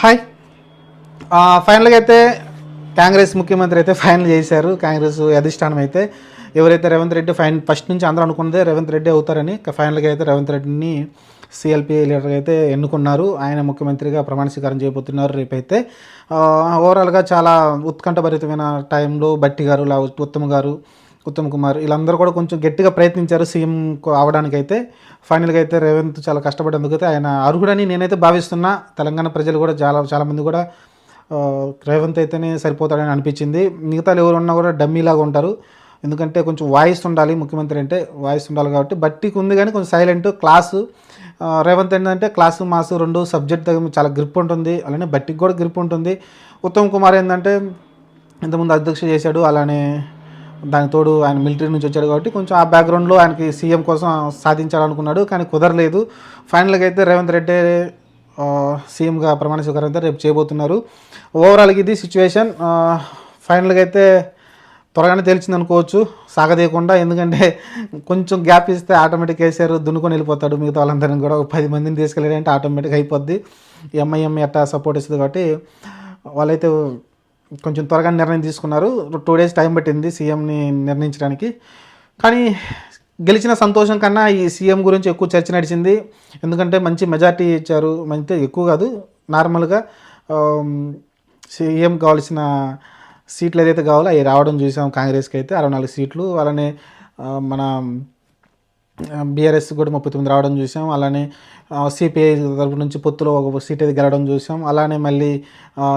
Hi. ఫైనల్గా అయితే కాంగ్రెస్ ముఖ్యమంత్రి అయితే ఫైనల్ చేశారు. కాంగ్రెస్ అధిష్టానం అయితే ఎవరైతే రేవంత్ రెడ్డి ఫైన్ ఫస్ట్ నుంచి అందరూ అనుకున్నదే రేవంత్ రెడ్డి అవుతారని ఫైనల్గా అయితే రేవంత్ రెడ్డిని సిఎల్పి లీడర్గా అయితే ఎన్నుకున్నారు. ఆయన ముఖ్యమంత్రిగా ప్రమాణ స్వీకారం చేయబోతున్నారు రేపైతే. ఓవరాల్గా చాలా ఉత్కంఠభరితమైన టైంలో బట్టి గారు లా ఉత్తమ్ గారు ఉత్తమ్ కుమార్ వీళ్ళందరూ కూడా కొంచెం గట్టిగా ప్రయత్నించారు సీఎం అవడానికి అయితే ఫైనల్గా అయితే రేవంత్ చాలా కష్టపడి ఎందుకైతే ఆయన అర్హుడని నేనైతే భావిస్తున్నా. తెలంగాణ ప్రజలు కూడా చాలా చాలామంది కూడా రేవంత్ అయితేనే సరిపోతాడని అనిపించింది. మిగతా ఎవరున్నా కూడా డమ్మీలాగా ఉంటారు. ఎందుకంటే కొంచెం వాయిస్ ఉండాలి ముఖ్యమంత్రి అంటే వాయిస్ ఉండాలి కాబట్టి. బట్టికి ఉంది కానీ కొంచెం సైలెంట్ క్లాసు రేవంత్ ఏంటంటే క్లాసు మాసు రెండు సబ్జెక్ట్ దగ్గర చాలా గ్రిప్ ఉంటుంది. అలానే బట్టికి కూడా గ్రిప్ ఉంటుంది. ఉత్తమ్ కుమార్ ఏంటంటే ఇంతకుముందు అధ్యక్ష చేశాడు. అలానే దానికి తోడు ఆయన మిలిటరీ నుంచి వచ్చాడు కాబట్టి కొంచెం ఆ బ్యాక్గ్రౌండ్లో ఆయనకి సీఎం కోసం సాధించాలనుకున్నాడు కానీ కుదరలేదు. ఫైనల్గా అయితే రేవంత్ రెడ్డి సీఎంగా ప్రమాణ స్వీకారం అయితే రేపు చేయబోతున్నారు. ఓవరాల్గా ఇది సిచ్యువేషన్ ఫైనల్గా అయితే త్వరగానే తెలిసింది అనుకోవచ్చు సాగదీయకుండా ఎందుకంటే కొంచెం గ్యాప్ ఇస్తే ఆటోమేటిక్ వేసారు దున్నుకొని వెళ్ళిపోతాడు మిగతా వాళ్ళందరినీ కూడా. ఒక పది మందిని తీసుకెళ్ళాడంటే ఆటోమేటిక్ అయిపోద్ది. ఎంఐఎం ఎట్టా సపోర్ట్ ఇస్తుంది కాబట్టి వాళ్ళైతే కొంచెం త్వరగా నిర్ణయం తీసుకున్నారు. టూ డేస్ టైం పట్టింది సీఎంని నిర్ణయించడానికి. కానీ గెలిచిన సంతోషం కన్నా ఈ సీఎం గురించి ఎక్కువ చర్చ నడిచింది. ఎందుకంటే మంచి మెజార్టీ ఇచ్చారు. మంచి ఎక్కువ కాదు నార్మల్గా సీఎం కావాల్సిన సీట్లు ఏదైతే కావాలో అవి రావడం చూసాం కాంగ్రెస్కి అయితే. అరవై నాలుగు సీట్లు. అలానే మన బీఆర్ఎస్ కూడా ముప్పై తొమ్మిది రావడం చూసాం. అలానే సిపిఐ తరపు నుంచి పొత్తులో ఒక సీట్ అయితే గెలవడం చూసాం. అలానే మళ్ళీ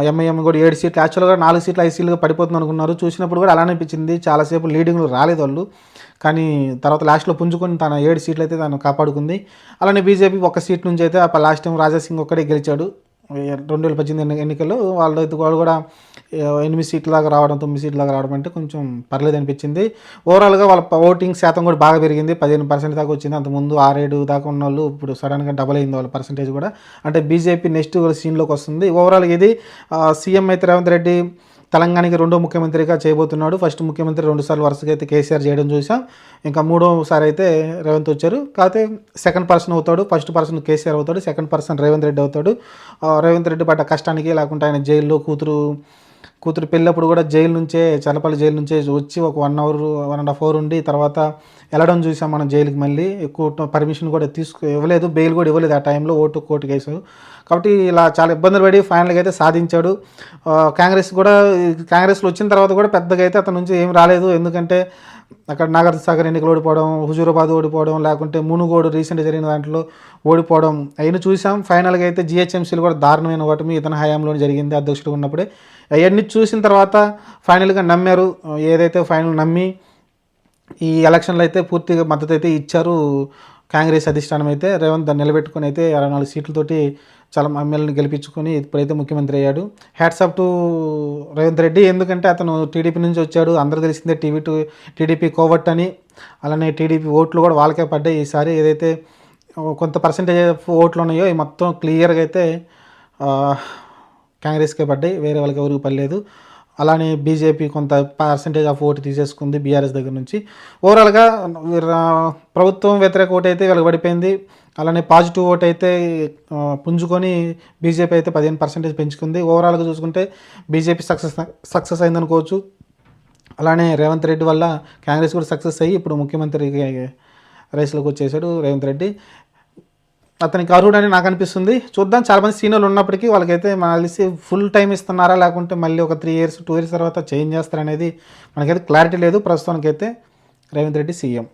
ఎంఐఎం కూడా ఏడు సీట్లు యాక్చువల్గా నాలుగు సీట్లు ఐదు సీట్లుగా పడిపోతుంది అనుకున్నారు. చూసినప్పుడు కూడా అలానే అనిపించింది. చాలాసేపు లీడింగ్లో రాలేదు వాళ్ళు. కానీ తర్వాత లాస్ట్లో పుంజుకొని తన ఏడు సీట్లు అయితే తను కాపాడుకుంది. అలానే బీజేపీ ఒక సీట్ నుంచి అయితే లాస్ట్ టైం రాజాసింగ్ ఒక్కడే గెలిచాడు. రెండు వేల పద్దెనిమిది ఎన్ని- ఎన్నికల్లో వాళ్ళు అయితే వాళ్ళు కూడా ఎనిమిది సీట్ల దాకా రావడం తొమ్మిది సీట్ల దాకా రావడం అంటే కొంచెం పర్లేదు అనిపించింది. ఓవరాల్గా వాళ్ళ ఓటింగ్ శాతం కూడా బాగా పెరిగింది. పదిహేను పర్సెంట్ దాకా వచ్చింది. అంతకుముందు ఆరేడు దాకా ఉన్న వాళ్ళు ఇప్పుడు సడన్గా డబల్ అయింది వాళ్ళ పర్సంటేజ్ కూడా. అంటే బీజేపీ నెక్స్ట్ సీన్లోకి వస్తుంది. ఓవరాల్ ఇది సీఎం అయితే రేవంత్ రెడ్డి తెలంగాణకి రెండో ముఖ్యమంత్రిగా చేయబోతున్నాడు. ఫస్ట్ ముఖ్యమంత్రి రెండు సార్లు వరుసగా అయితే కేసీఆర్ చేయడం చూసాం. ఇంకా మూడోసారి అయితే రేవంత్ వచ్చారు. కాకపోతే సెకండ్ పర్సన్ అవుతాడు. ఫస్ట్ పర్సన్ కేసీఆర్ అవుతాడు. సెకండ్ పర్సన్ రేవంత్ రెడ్డి అవుతాడు. రేవంత్ రెడ్డి పడ్డ కష్టానికి లేకుంటే ఆయన జైల్లో కూతురు కూతురు పెళ్ళప్పుడు కూడా జైలు నుంచే చల్లపల్లి జైలు నుంచే వచ్చి ఒక one hour one and half hour ఉండి తర్వాత వెళ్ళడం చూసాం మనం జైలుకి మళ్ళీ. ఎక్కువ పర్మిషన్ కూడా తీసుకు ఇవ్వలేదు బెయిల్ కూడా ఇవ్వలేదు ఆ టైంలో ఓటు కోర్టు కేసు. కాబట్టి ఇలా చాలా ఇబ్బందులు పడి ఫైనల్గా అయితే సాధించాడు. కాంగ్రెస్ కూడా కాంగ్రెస్లో వచ్చిన తర్వాత కూడా పెద్దగా అయితే అతని నుంచి ఏం రాలేదు. ఎందుకంటే అక్కడ నాగర్ సాగర్ ఎన్నికలు ఓడిపోవడం హుజూరాబాద్ ఓడిపోవడం లేకుంటే మునుగోడు రీసెంట్ జరిగిన దాంట్లో ఓడిపోవడం అయిన చూసాం. ఫైనల్గా అయితే జిహెచ్ఎంసీలు కూడా దారుణమైన ఓటమి ఇతని హయాంలో జరిగింది అధ్యక్షుడు ఉన్నప్పుడే. అవన్నీ చూసిన తర్వాత ఫైనల్గా నమ్మారు. ఏదైతే ఫైనల్ నమ్మి ఈ ఎలక్షన్లో అయితే పూర్తిగా మద్దతు అయితే ఇచ్చారు కాంగ్రెస్ అధిష్టానం అయితే. రేవంత్ దాన్ని నిలబెట్టుకొని అయితే ఇరవై నాలుగు సీట్లతోటి చాలా ఎమ్మెల్యేని గెలిపించుకొని ఇప్పుడైతే ముఖ్యమంత్రి అయ్యాడు. Hats up to Revanth Reddy ఎందుకంటే అతను టీడీపీ నుంచి వచ్చాడు. అందరూ తెలిసిందే టీవీ టు టీడీపీ కోవట్ అని. అలానే టీడీపీ ఓట్లు కూడా వాళ్ళకే పడ్డాయి ఈసారి. ఏదైతే కొంత పర్సంటేజ్ ఓట్లు ఉన్నాయో మొత్తం క్లియర్గా అయితే కాంగ్రెస్కే పడ్డాయి. వేరే వాళ్ళకి ఎవరికి పడలేదు. అలానే బీజేపీ కొంత పర్సంటేజ్ ఆఫ్ ఓటు తీసేసుకుంది బీఆర్ఎస్ దగ్గర నుంచి. ఓవరాల్గా ప్రభుత్వం వ్యతిరేక ఓటు అయితే వెలువడిపోయింది అలానే పాజిటివ్ ఓట్ అయితే పుంజుకొని బీజేపీ అయితే పదిహేను పర్సెంటేజ్ పెంచుకుంది. ఓవరాల్గా చూసుకుంటే బీజేపీ సక్సెస్ సక్సెస్ అయిందనుకోవచ్చు. అలానే రేవంత్ రెడ్డి వల్ల కాంగ్రెస్ కూడా సక్సెస్ అయ్యి ఇప్పుడు ముఖ్యమంత్రి రేసులోకి వచ్చేసాడు రేవంత్ రెడ్డి. అతనికి అర్హుడని నాకు అనిపిస్తుంది. చూద్దాం చాలామంది సీనియర్లు ఉన్నప్పటికీ వాళ్ళకైతే మనకు తెలిసి ఫుల్ టైం ఇస్తున్నారా? లేకుంటే మళ్ళీ ఒక త్రీ ఇయర్స్ టూ ఇయర్స్ తర్వాత చేంజ్ చేస్తారనేది మనకైతే క్లారిటీ లేదు. ప్రస్తుతానికైతే రేవంత్ రెడ్డి సీఎం.